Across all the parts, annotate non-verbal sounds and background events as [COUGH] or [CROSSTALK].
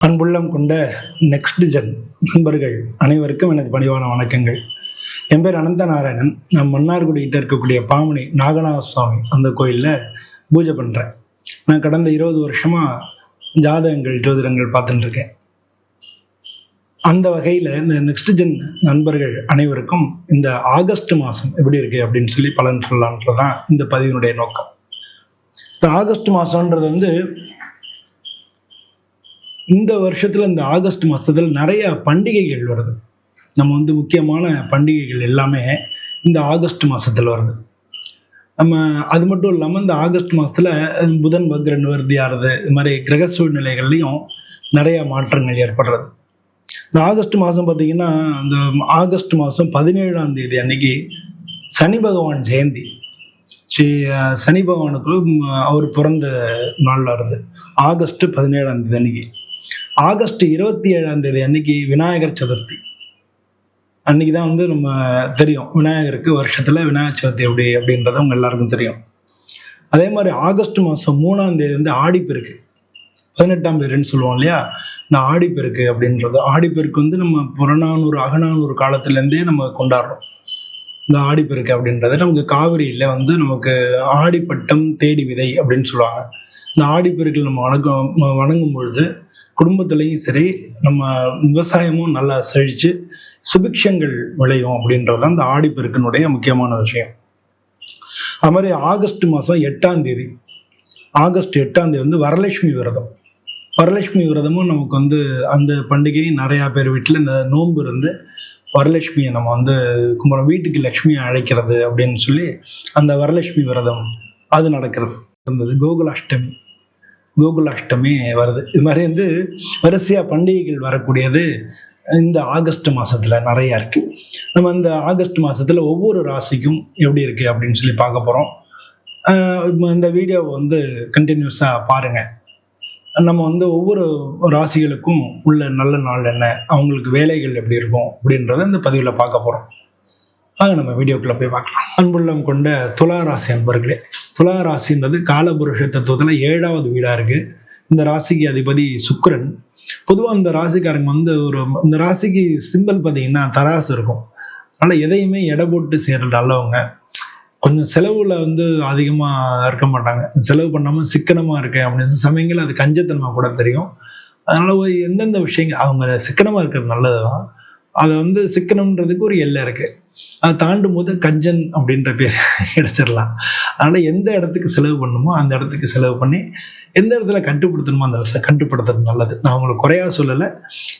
அன்புள்ளம் கொண்ட next gen நண்பர்கள் அனைவருக்கும் எனது பணிவான வணக்கங்கள். என் பேர் அனந்த நாராயணன் நான் மன்னார்குடிகிட்ட இருக்கக்கூடிய பாமணி நாகநாத சுவாமி அந்த கோயிலில் பூஜை பண்ணுறேன் நான் கடந்த இருபது வருஷமாக ஜாதகங்கள் ஜோதிடங்கள் பார்த்துட்டுருக்கேன் அந்த வகையில் இந்த நெக்ஸ்ட் ஜென் நண்பர்கள் அனைவருக்கும் இந்த ஆகஸ்ட் மாதம் எப்படி இருக்குது அப்படின்னு சொல்லி பலன் சொல்லலான்றது தான் இந்த பதிவினுடைய நோக்கம். இந்த ஆகஸ்ட் மாதம்ன்றது வந்து இந்த வருஷத்துல இந்த ஆகஸ்ட் மாசத்துல நிறைய பண்டிகைகள் வருது. நம்ம வந்து முக்கியமான பண்டிகைகள் எல்லாமே இந்த ஆகஸ்ட் மாசத்துல வருது. நம்ம அது மட்டும் இல்லாமல் இந்த ஆகஸ்ட் மாசத்துல புதன் வக்ரன் நிவர்த்தி ஆறுது இது மாதிரி கிரக சூழ்நிலைகள்லையும் நிறைய மாற்றங்கள் ஏற்படுறது. இந்த ஆகஸ்ட் மாதம் பார்த்தீங்கன்னா இந்த ஆகஸ்ட் மாதம் பதினேழாம் தேதி அன்னைக்கு சனி பகவான் ஜெயந்தி. ஸ்ரீ சனி பகவானுக்கு அவர் பிறந்த நாள் வருது. ஆகஸ்ட் பதினேழாம் தேதி அன்னைக்கு. ஆகஸ்ட் இருபத்தி ஏழாம் தேதி அன்னைக்கு விநாயகர் சதுர்த்தி. அன்னைக்கு தான் வந்து நம்ம தெரியும் விநாயகருக்கு வருஷத்தில் விநாயகர் சதுர்த்தி எப்படி அப்படின்றது உங்க எல்லாருக்கும் தெரியும். அதே மாதிரி ஆகஸ்ட் மாதம் மூணாம் தேதி வந்து ஆடிப்பெருக்கு. பதினெட்டாம் பேருன்னு சொல்லுவோம் இல்லையா? இந்த ஆடிப்பெருக்கு அப்படின்றது. ஆடிப்பெருக்கு வந்து நம்ம புறநானூறு அகநானூறு காலத்துலேருந்தே நம்ம கொண்டாடுறோம். இந்த ஆடிப்பெருக்கு அப்படின்றது நமக்கு காவிரியில் வந்து நமக்கு ஆடிப்பட்டம் தேடி விதை அப்படின்னு சொல்லுவாங்க. இந்த ஆடிப்பெருக்கில் நம்ம வணக்கம் வணங்கும் பொழுது குடும்பத்துலேயும் சரி நம்ம விவசாயமும் நல்லா செழித்து சுபிக்ஷங்கள் விளையும் அப்படின்றது தான் இந்த ஆடிப்பெருக்கினுடைய முக்கியமான விஷயம். அது மாதிரி ஆகஸ்ட் மாதம் எட்டாம் தேதி ஆகஸ்ட் எட்டாம் தேதி வந்து வரலட்சுமி விரதம். வரலட்சுமி விரதமும் நமக்கு வந்து அந்த பண்டிகை நிறையா பேர் வீட்டில் இந்த நோன்பு இருந்து வரலட்சுமியை நம்ம வந்து கும்பிடும் வீட்டுக்கு லக்ஷ்மியை அழைக்கிறது அப்படின்னு சொல்லி அந்த வரலட்சுமி விரதம் அது நடக்கிறது. இருந்தது கோகுலாஷ்டமி. கோகுலாஷ்டமி வருது. இது மாதிரி வந்து வரிசையாக பண்டிகைகள் வரக்கூடியது இந்த ஆகஸ்ட் மாதத்தில் நிறையா இருக்குது நம்ம இந்த ஆகஸ்ட் மாதத்தில் ஒவ்வொரு ராசிக்கும் எப்படி இருக்குது அப்படின்னு சொல்லி பார்க்க போகிறோம் இந்த வீடியோவை வந்து கண்டினியூஸாக பாருங்கள் நம்ம வந்து ஒவ்வொரு ராசிகளுக்கும் உள்ள நல்ல நாள் என்ன? அவங்களுக்கு வேலைகள் எப்படி இருக்கும் அப்படின்றத இந்த பதிவில் பார்க்க போகிறோம் வாங்க நம்ம வீடியோக்குள்ள போய் பார்க்கலாம். அன்புள்ளம் கொண்ட துலா ராசி அன்பர்களே துலா ராசின்றது காலபுருஷ தத்துவத்தில் ஏழாவது வீடாக இருக்கு. இந்த ராசிக்கு அதிபதி சுக்கரன். பொதுவாக இந்த ராசிக்காரங்க வந்து ஒரு இந்த ராசிக்கு சிம்பிள் பார்த்தீங்கன்னா தராசு இருக்கும். அதனால் எதையுமே எடை போட்டு செய்கிறது நல்லவங்க. கொஞ்சம் செலவுல வந்து அதிகமாக இருக்க மாட்டாங்க. செலவு பண்ணாமல் சிக்கனமாக இருக்கேன் அப்படின்னு சமயங்கள் அது கஞ்சத்தன்மை கூட தெரியும். அதனால ஒரு எந்தெந்த விஷயங்கள் அவங்க சிக்கனமாக இருக்கிறது நல்லது தான் அதை வந்து சிக்கனம்ன்றதுக்கு ஒரு எல்லை இருக்குது அதை தாண்டும் போது கஞ்சன் அப்படின்ற பேர் கிடைச்சிடலாம் [LAUGHS] அதனால எந்த இடத்துக்கு செலவு பண்ணுமோ அந்த இடத்துக்கு செலவு பண்ணி எந்த இடத்துல கட்டுப்படுத்தணுமோ அந்த இடத்துல கட்டுப்படுத்துறது நல்லது. நான் உங்களுக்கு குறையா சொல்லலை.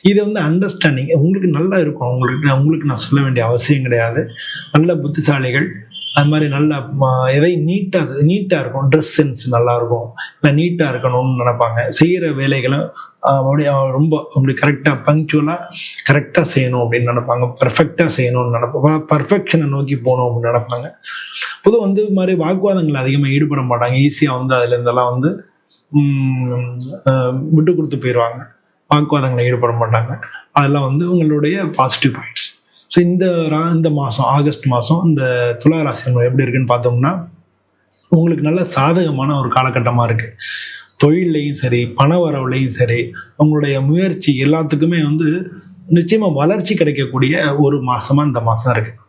இது வந்து அண்டர்ஸ்டாண்டிங் உங்களுக்கு நல்லா இருக்கும். உங்களுக்கு உங்களுக்கு நான் சொல்ல வேண்டிய அவசியம் கிடையாது. நல்ல புத்திசாலிகள். அது மாதிரி நல்ல எதையும் எதை நீட்டாக நீட்டாக இருக்கும். ட்ரெஸ் சென்ஸ் நல்லா இருக்கும். இல்லை நீட்டாக இருக்கணும்னு நினைப்பாங்க. செய்கிற வேலைகளும் ஆஹ், அப்படியே ரொம்ப அப்படி கரெக்டாக பங்க்சுவலாக கரெக்டாக செய்யணும் அப்படின்னு நினைப்பாங்க. பர்ஃபெக்டாக செய்யணும்னு நினைப்பாங்க பர்ஃபெக்ஷனை நோக்கி போகணும் அப்படின்னு நினைப்பாங்க. பொதுவாக வந்து இது மாதிரி வாக்குவாதங்கள் அதிகமாக ஈடுபட மாட்டாங்க. ஈஸியாக வந்து அதுல இருந்தெல்லாம் வந்து விட்டு கொடுத்து போயிடுவாங்க வாக்குவாதங்களை ஈடுபட மாட்டாங்க. அதெல்லாம் வந்து உங்களுடைய பாசிட்டிவ் பாயிண்ட்ஸ் ஸோ இந்த ரா இந்த மாதம் ஆகஸ்ட் மாதம் இந்த துலா ராசி எப்படி இருக்குன்னு பார்த்தோம்னா உங்களுக்கு நல்ல சாதகமான ஒரு காலகட்டமாக இருக்குது தொழில்லையும் சரி பண வரவுலையும் சரி உங்களுடைய முயற்சி எல்லாத்துக்குமே வந்து நிச்சயமாக வளர்ச்சி கிடைக்கக்கூடிய ஒரு மாதமாக இந்த மாதம் இருக்குது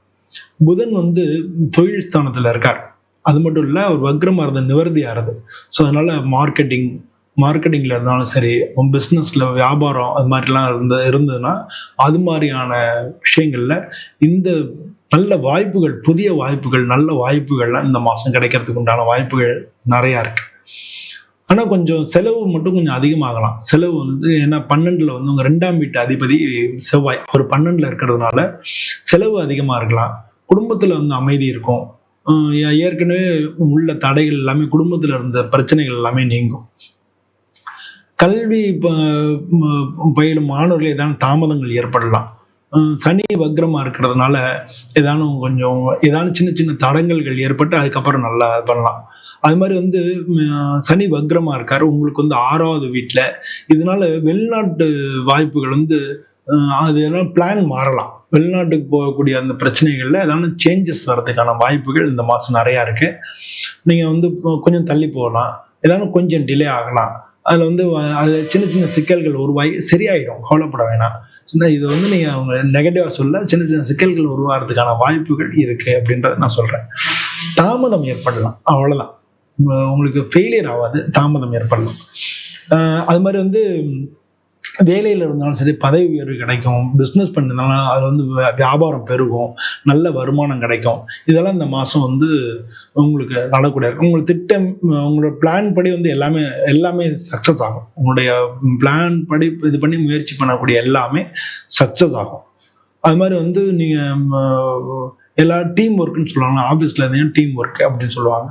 புதன் வந்து தொழில் ஸ்தானத்தில் இருக்கார். அது மட்டும் இல்லை அவர் வக்ரமாக இருந்த நிவர்த்தி ஆறுது. ஸோ அதனால மார்க்கெட்டிங் மார்க்கெட்டிங்கில் இருந்தாலும் சரி பிஸ்னஸில் வியாபாரம் அது மாதிரிலாம் இருந்த இருந்ததுன்னா அது மாதிரியான விஷயங்களில் இந்த நல்ல வாய்ப்புகள் புதிய வாய்ப்புகள் நல்ல வாய்ப்புகள்லாம் இந்த மாதம் கிடைக்கிறதுக்கு உண்டான வாய்ப்புகள் நிறையா இருக்கு. ஆனால் கொஞ்சம் செலவு மட்டும் கொஞ்சம் அதிகமாகலாம். செலவு வந்து ஏன்னா பன்னெண்டில் வந்து உங்கள் ரெண்டாம் வீட்டு அதிபதி செவ்வாய் அவர் பன்னெண்டில் இருக்கிறதுனால செலவு அதிகமாக இருக்கலாம். குடும்பத்தில் வந்து அமைதி இருக்கும். ஏற்கனவே உள்ள தடைகள் எல்லாமே குடும்பத்தில் இருந்த பிரச்சனைகள் எல்லாமே நீங்கும். கல்வி ப- பயிலும் மாணவர்கள் ஏதாவது தாமதங்கள் ஏற்படலாம். சனி வக்ரமாக இருக்கிறதுனால ஏதானும் கொஞ்சம் ஏதானும் சின்ன சின்ன தடங்கல்கள் ஏற்பட்டு அதுக்கப்புறம் நல்லா பண்ணலாம். அது மாதிரி வந்து சனி வக்ரமாக இருக்காரு. உங்களுக்கு வந்து ஆறாவது வீட்டில் இதனால வெளிநாட்டு வாய்ப்புகள் வந்து அது எல்லாம் பிளான் மாறலாம். வெளிநாட்டுக்கு போகக்கூடிய அந்த பிரச்சனைகளில் ஏதாவது சேஞ்சஸ் வர்றதுக்கான வாய்ப்புகள் இந்த மாதம் நிறையா இருக்குது நீங்கள் வந்து கொஞ்சம் தள்ளி போகலாம். ஏதாவது கொஞ்சம் டிலே ஆகலாம். அதில் வந்து அது சின்ன சின்ன சிக்கல்கள் உருவாகி சரியாயிடும். கவலைப்பட வேணாம். சின்ன இது வந்து நீங்கள் அவங்க நெகட்டிவாக சொல்ல சின்ன சின்ன சிக்கல்கள் உருவாகிறதுக்கான வாய்ப்புகள் இருக்குது அப்படின்றத நான் சொல்கிறேன் தாமதம் ஏற்படலாம். அவ்வளோதான் உங்களுக்கு ஃபெயிலியர் ஆகாது தாமதம் ஏற்படலாம். அது மாதிரி வந்து வேலையில் இருந்தாலும் சரி பதவி உயர்வு கிடைக்கும் பிஸ்னஸ் பண்ணிருந்தாலும் அது வந்து வியாபாரம் பெருகும் நல்ல வருமானம் கிடைக்கும். இதெல்லாம் இந்த மாதம் வந்து உங்களுக்கு நடக்கூடிய இருக்கும் உங்களுக்கு திட்டம் உங்களோட பிளான் படி வந்து எல்லாமே எல்லாமே சக்ஸஸ் ஆகும். உங்களுடைய பிளான் படி இது பண்ணி முயற்சி பண்ணக்கூடிய எல்லாமே சக்ஸஸ் ஆகும். அது மாதிரி வந்து நீங்கள் எல்லா டீம் ஒர்க்குன்னு சொல்லுவாங்க ஆஃபீஸில் இருந்தீங்கன்னா டீம் ஒர்க் அப்படின்னு சொல்லுவாங்க.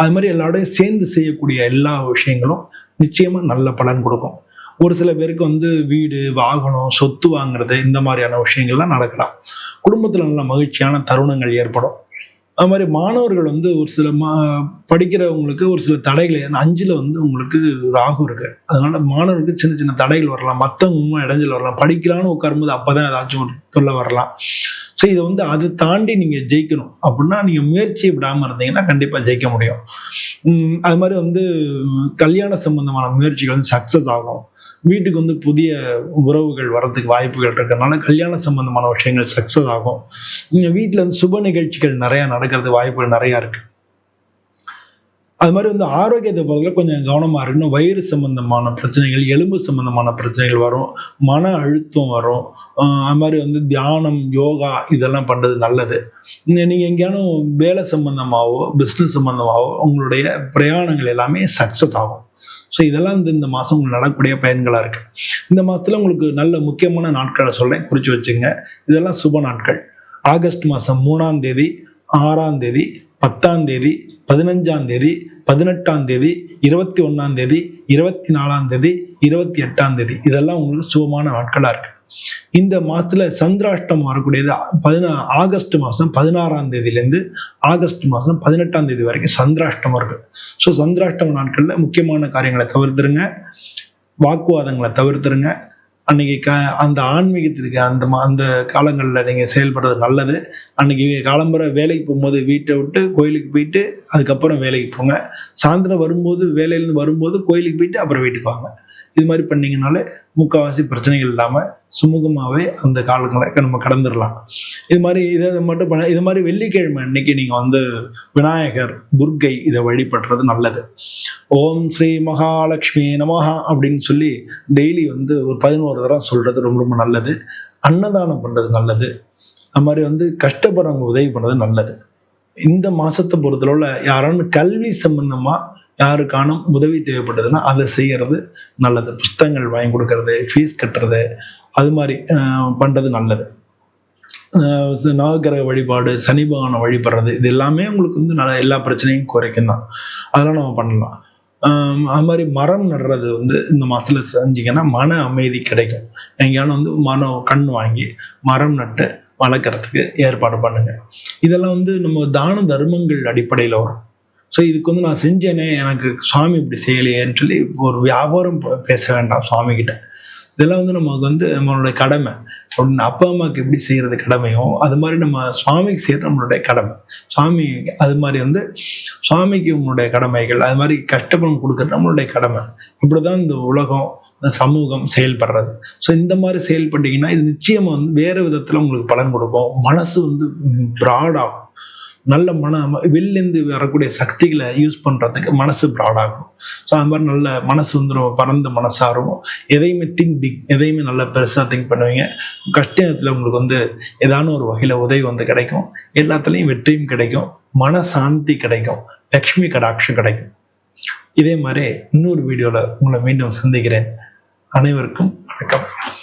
அது மாதிரி எல்லாரோடையும் சேர்ந்து செய்யக்கூடிய எல்லா விஷயங்களும் நிச்சயமாக நல்ல பலன் கொடுக்கும். ஒரு சில பேருக்கு வந்து வீடு வாகனம் சொத்து வாங்குறது இந்த மாதிரியான விஷயங்கள்லாம் நடக்கலாம். குடும்பத்தில் நல்ல மகிழ்ச்சியான தருணங்கள் ஏற்படும். அது மாதிரி மாணவர்கள் வந்து ஒரு சில மா படிக்கிறவங்களுக்கு ஒரு சில தடைகள் ஏன்னா அஞ்சில் வந்து உங்களுக்கு ராகு இருக்கு. அதனால மாணவர்களுக்கு சின்ன சின்ன தடைகள் வரலாம். மற்றவங்க இடைஞ்சல் வரலாம். படிக்கலான்னு உட்காரும்போது அப்போ தான் ஏதாச்சும் ஒரு தொல்லை வரலாம். ஸோ இதை வந்து அது தாண்டி நீங்கள் ஜெயிக்கணும். அப்படின்னா நீங்கள் முயற்சி விடாமல் இருந்தீங்கன்னா கண்டிப்பாக ஜெயிக்க முடியும். அது மாதிரி வந்து கல்யாண சம்பந்தமான முயற்சிகள் வந்து சக்ஸஸ் ஆகும். வீட்டுக்கு வந்து புதிய உறவுகள் வரதுக்கு வாய்ப்புகள் இருக்கிறதுனால கல்யாண சம்பந்தமான விஷயங்கள் சக்ஸஸ் ஆகும். நீங்கள் வீட்டில் வந்து சுப நிகழ்ச்சிகள் நிறையா நடக்கிறது வாய்ப்புகள் நிறையா இருக்குது அது மாதிரி வந்து ஆரோக்கியத்தை பொறுத்தவரை கொஞ்சம் கவனமாக இருக்கணும் வயிறு சம்பந்தமான பிரச்சனைகள் எலும்பு சம்பந்தமான பிரச்சனைகள் வரும். மன அழுத்தம் வரும். அது மாதிரி வந்து தியானம் யோகா இதெல்லாம் பண்ணுறது நல்லது. நீங்கள் எங்கேயானும் வேலை சம்பந்தமாகவோ பிஸ்னஸ் சம்பந்தமாகவோ உங்களுடைய பிரயாணங்கள் எல்லாமே சக்ஸஸ் ஆகும். ஸோ இதெல்லாம் இந்த இந்த மாதம் உங்களுக்கு நடக்கக்கூடிய பயன்களாக இருக்குது இந்த மாதத்தில் உங்களுக்கு நல்ல முக்கியமான நாட்களை சொல்கிறேன் குறித்து வச்சுங்க. இதெல்லாம் சுப நாட்கள். ஆகஸ்ட் மாதம் மூணாம் தேதி ஆறாம் தேதி பத்தாம் தேதி பதினஞ்சாம் தேதி பதினெட்டாம் தேதி இருபத்தி ஒன்றாம் தேதி இருபத்தி நாலாம் தேதி இருபத்தி எட்டாம் தேதி. இதெல்லாம் உங்களுக்கு சுபமான நாட்களாக இருக்கு. இந்த மாதத்தில் சந்திராஷ்டம் வரக்கூடியது பதினா ஆகஸ்ட் மாதம் பதினாறாம் தேதியிலேருந்து ஆகஸ்ட் மாதம் பதினெட்டாம் தேதி வரைக்கும் சந்திராஷ்டம் இருக்கு. ஸோ சந்திராஷ்டம நாட்களில் முக்கியமான காரியங்களை தவிர்த்துருங்க. வாக்குவாதங்களை தவிர்த்துருங்க. அன்னைக்கு க அந்த ஆன்மீகத்திற்கு அந்த அந்த காலங்களில் நீங்கள் செயல்படுறது நல்லது. அன்னைக்கு காலம்புற வேலைக்கு போகும்போது வீட்டை விட்டு கோயிலுக்கு போயிட்டு அதுக்கப்புறம் வேலைக்கு போங்க. சாயந்தரம் வரும்போது வேலையிலேருந்து வரும்போது கோயிலுக்கு போயிட்டு அப்புறம் வீட்டுக்கு வாங்க. இது மாதிரி பண்ணிங்கனாலே முக்கால்வாசி பிரச்சனைகள் இல்லாமல் சுமூகமாகவே அந்த காலங்களை நம்ம கடந்துடலாம் இது மாதிரி இதை மட்டும் பண்ண இது மாதிரி வெள்ளிக்கிழமை அன்னைக்கு நீங்கள் வந்து விநாயகர் துர்கை இதை வழிபடுறது நல்லது. ஓம் ஸ்ரீ மகாலட்சுமி நமஹா அப்படின்னு சொல்லி டெய்லி வந்து ஒரு பதினோரு தரம் சொல்கிறது ரொம்ப ரொம்ப நல்லது. அன்னதானம் பண்ணுறது நல்லது. அது மாதிரி வந்து கஷ்டப்படுறவங்க உதவி பண்ணுறது நல்லது. இந்த மாதத்தை பொறுத்தளவில் யாராலும் கல்வி சம்பந்தமாக யாருக்கான உதவி தேவைப்பட்டதுன்னா அதை செய்கிறது நல்லது. புஸ்தகங்கள் வாங்கி கொடுக்கறது ஃபீஸ் கட்டுறது அது மாதிரி பண்ணுறது நல்லது. நவகிரக வழிபாடு சனி பகவானை வழிபடுறது இது எல்லாமே உங்களுக்கு வந்து நல்ல எல்லா பிரச்சனையும் குறைக்கும் தான். அதெல்லாம் நம்ம பண்ணலாம். அது மாதிரி மரம் நடுறது வந்து இந்த மாதத்தில் செஞ்சிங்கன்னா மன அமைதி கிடைக்கும். எங்கேயாலும் வந்து மனம் கண் வாங்கி மரம் நட்டு வளர்க்குறதுக்கு ஏற்பாடு பண்ணுங்க. இதெல்லாம் வந்து நம்ம தான தர்மங்கள் அடிப்படையில் வரும். ஸோ இதுக்கு வந்து நான் செஞ்சேனே எனக்கு சுவாமி இப்படி செய்யலையேன்னு சொல்லி ஒரு வியாபாரம் பேச வேண்டாம் சுவாமி கிட்ட இதெல்லாம் வந்து நமக்கு வந்து நம்மளோட கடமை. அப்படின்னு அப்பா அம்மாவுக்கு எப்படி செய்கிறது கடமையோ அது மாதிரி நம்ம சுவாமிக்கு செய்கிறது நம்மளுடைய கடமை. சுவாமி அது மாதிரி வந்து சுவாமிக்கு உங்களுடைய கடமைகள் அது மாதிரி கஷ்டப்படம் கொடுக்கறது நம்மளுடைய கடமை. இப்படி தான் இந்த உலகம் இந்த சமூகம் செயல்படுறது. ஸோ இந்த மாதிரி செயல்பட்டீங்கன்னா இது நிச்சயமாக வந்து வேறு விதத்தில் உங்களுக்கு பலன் கொடுக்கும். மனசு வந்து ப்ராடாகும் நல்ல மன வெளிலேருந்து வரக்கூடிய சக்திகளை யூஸ் பண்ணுறதுக்கு மனசு ப்ராடாகும் ஸோ அது மாதிரி நல்ல மனசு வந்து ரொம்ப பறந்த மனசாக இருக்கும் எதையுமே திங்க் பிக் எதையுமே நல்லா பெருசாக திங்க் பண்ணுவீங்க. கஷ்டத்தில் உங்களுக்கு வந்து ஏதான ஒரு வகையில் உதவி வந்து கிடைக்கும். எல்லாத்துலேயும் வெற்றியும் கிடைக்கும். மன சாந்தி கிடைக்கும். லக்ஷ்மி கடாட்சம் கிடைக்கும். இதே மாதிரி இன்னொரு வீடியோவில் உங்களை மீண்டும் சந்திக்கிறேன். அனைவருக்கும் வணக்கம்.